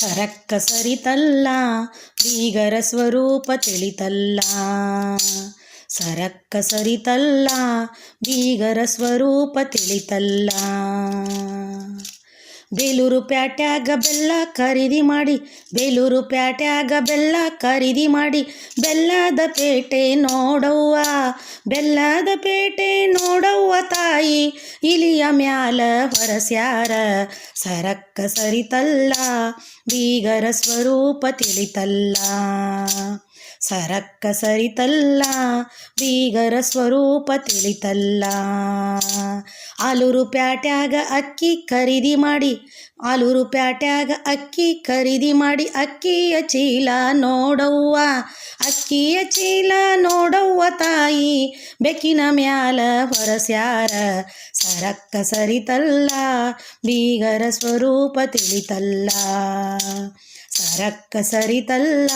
ಸರಕ್ಕ ಸರಿತಲ್ಲ ಬೀಗರ ಸ್ವರೂಪ ತಿಳಿತಲ್ಲ ಸರಕ್ಕ ಸರಿತಲ್ಲ ಬೀಗರ ಸ್ವರೂಪ ತಿಳಿತಲ್ಲ ಬೇಲೂರು ಪ್ಯಾಟ್ಯಾಗ ಬೆಲ್ಲ ಖರೀದಿ ಮಾಡಿ, ಬೇಲೂರು ಪ್ಯಾಟ್ಯಾಗ ಬೆಲ್ಲ ಖರೀದಿ ಮಾಡಿ, ಬೆಲ್ಲದ ಪೇಟೆ ನೋಡವ್ವ, ಬೆಲ್ಲದ ಪೇಟೆ ನೋಡವ್ವ ತಾಯಿ, ಇಲಿಯ ಮ್ಯಾಲ ಹೊರಸ್ಯಾರ ಸರಕ್ಕ ಸರಿತಲ್ಲ, ಬೀಗರ ಸ್ವರೂಪ ತಿಳಿತಲ್ಲ. ಸರಕ್ಕ ಸರಿತಲ್ಲ, ಬೀಗರ ಸ್ವರೂಪ ತಿಳಿತಲ್ಲ. ಆಲೂರು ಪ್ಯಾಟ್ಯಾಗ ಅಕ್ಕಿ ಖರೀದಿ ಮಾಡಿ, ಆಲೂರು ಪ್ಯಾಟ್ಯಾಗ ಅಕ್ಕಿ ಖರೀದಿ ಮಾಡಿ, ಅಕ್ಕಿಯ ಚೀಲ ನೋಡವ್ವ, ಅಕ್ಕಿಯ ಚೀಲ ನೋಡವ್ವ ತಾಯಿ, ಬೆಕ್ಕಿನ ಮ್ಯಾಲ ಹೊರಸ್ಯಾರ. ಸರಕ್ಕ ಸರಿತಲ್ಲ, ಬೀಗರ ಸ್ವರೂಪ ತಿಳಿತಲ್ಲ. ಸರಕ್ಕ ಸರಿತಲ್ಲ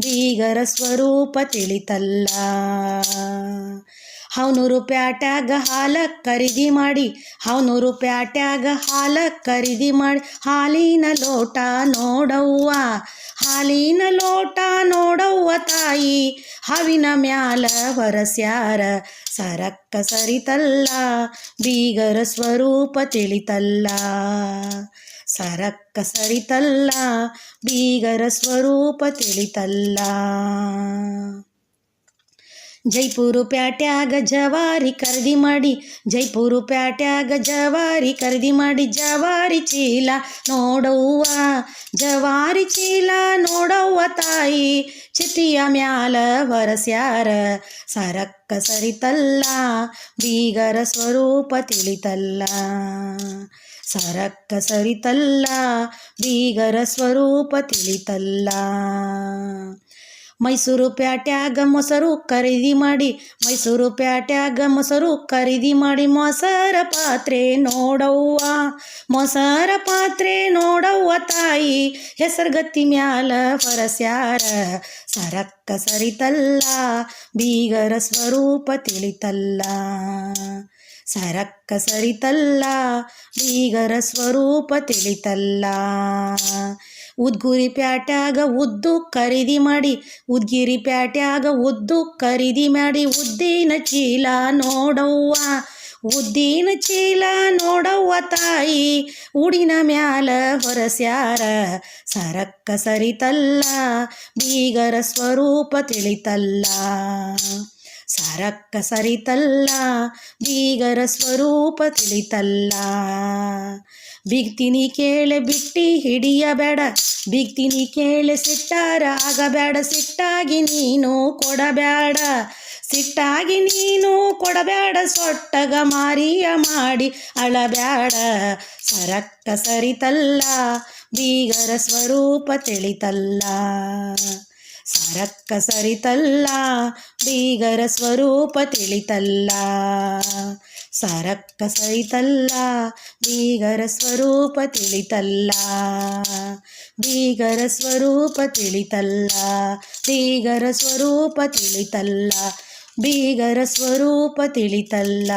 ಬೀಗರ ಸ್ವರೂಪ ತಿಳಿತಲ್ಲ. ಹವನೂರು ಪ್ಯಾಟ್ಯಾಗ ಹಾಲ ಖರೀದಿ ಮಾಡಿ ಹವನೂರು ಪ್ಯಾಟ್ಯಾಗ ಹಾಲ ಖರೀದಿ ಮಾಡಿ, ಹಾಲಿನ ಲೋಟ ನೋಡವ್ವ, ಹಾಲಿನ ಲೋಟ ನೋಡವ್ವ ತಾಯಿ, ಹಾವಿನ ಮ್ಯಾಲ ಹೊರಸ್ಯಾರ ಸರಕ್ಕ ಸರಿತಲ್ಲ, ಬೀಗರ ಸ್ವರೂಪ ತಿಳಿತಲ್ಲ. ಸರಕ್ಕ ಸರಿತಲ್ಲ, ಬೀಗರ ಸ್ವರೂಪ ತಿಳಿತಲ್ಲ. ಜೈಪುರು ಪ್ಯಾಟ್ಯಾಗ ಜವಾರಿ ಖರೀದಿ ಮಾಡಿ, ಜೈಪುರು ಪ್ಯಾಟ್ಯಾಗ ಜವಾರಿ ಖರೀದಿ ಮಾಡಿ, ಜವಾರಿ ಚೀಲ ನೋಡವ್ವ, ಜವಾರಿ ಚೀಲ ನೋಡವ್ವ ತಾಯಿ, ಚಿತಿಯ ಮ್ಯಾಲ ಹೊರಸ್ಯಾರ ಸರಕ್ಕ ಸರಿತಲ್ಲ, ಬೀಗರ ಸ್ವರೂಪ ತಿಳಿತಲ್ಲ. ಸರಕ್ಕ ಸರಿತಲ್ಲ, ಬೀಗರ ಸ್ವರೂಪ ತಿಳಿತಲ್ಲ. ಮೈಸೂರು ಪ್ಯಾಟ್ಯಾಗ ಮೊಸರು ಖರೀದಿ ಮಾಡಿ, ಮೈಸೂರು ಪ್ಯಾಟ್ಯಾಗ ಮೊಸರು ಖರೀದಿ ಮಾಡಿ, ಮೊಸರ ಪಾತ್ರೆ ನೋಡವ್ವ, ಮೊಸರ ಪಾತ್ರೆ ನೋಡವ್ವ ತಾಯಿ, ಹೆಸರುಗತ್ತಿ ಮ್ಯಾಲ ಫರಸ್ಯಾರ ಸರಕ್ಕ ಸರಿತಲ್ಲ, ಬೀಗರ ಸ್ವರೂಪ ತಿಳಿತಲ್ಲ. ಸರಕ್ಕ ಸರಿತಲ್ಲ, ಬೀಗರ ಸ್ವರೂಪ ತಿಳಿತಲ್ಲ. ಉದ್ಗುರಿ ಪ್ಯಾಟ್ಯಾಗ ಉದ್ದು ಖರೀದಿ ಮಾಡಿ ಉದ್ಗಿರಿ ಪ್ಯಾಟ್ಯಾಗ ಉದ್ದು ಖರೀದಿ ಮಾಡಿ, ಉದ್ದಿನ ಚೀಲ ನೋಡವ್ವ, ಉದ್ದಿನ ಚೀಲ ನೋಡವ್ವ ತಾಯಿ, ಉಡಿನ ಮ್ಯಾಲ ಹೊರಸ್ಯಾರ, ಸರಕ್ಕ ಸರಿತಲ್ಲ, ಬೀಗರ ಸ್ವರೂಪ ತಿಳಿತಲ್ಲ. ಸರಕ್ಕ ಸರಿತಲ್ಲ ಬೀಗರ ಸ್ವರೂಪ ತಿಳಿತಲ್ಲ. ಬಿಗ್ತೀನಿ ಕೇಳೆ ಬಿಟ್ಟಿ ಹಿಡಿಯಬೇಡ, ಬಿಗ್ತೀನಿ ಕೇಳೆ ಸಿಟ್ಟಾರ ಆಗಬೇಡ, ಸಿಟ್ಟಾಗಿ ನೀನು ಕೊಡಬೇಡ, ಸಿಟ್ಟಾಗಿ ನೀನು ಕೊಡಬೇಡ, ಸೊಟ್ಟಗ ಮಾರಿಯ ಮಾಡಿ ಅಳಬೇಡ. ಸರಕ್ಕ ಸರಿತಲ್ಲ ಬೀಗರ ಸ್ವರೂಪ ತಿಳಿತಲ್ಲ. ಸರಕ್ಕ ಸರಿತಲ್ಲ ಬೀಗರ ಸ್ವರೂಪ ತಿಳಿತಲ್ಲ. ಸರಕ್ಕ ಸರಿತಲ್ಲ ಬೀಗರ ಸ್ವರೂಪ ತಿಳಿತಲ್ಲ. ಬೀಗರ ಸ್ವರೂಪ ತಿಳಿತಲ್ಲ, ಬೀಗರ ಸ್ವರೂಪ ತಿಳಿತಲ್ಲ. ಬೀಗರ ಸ್ವರೂಪ ತಿಳಿತಲ್ಲ.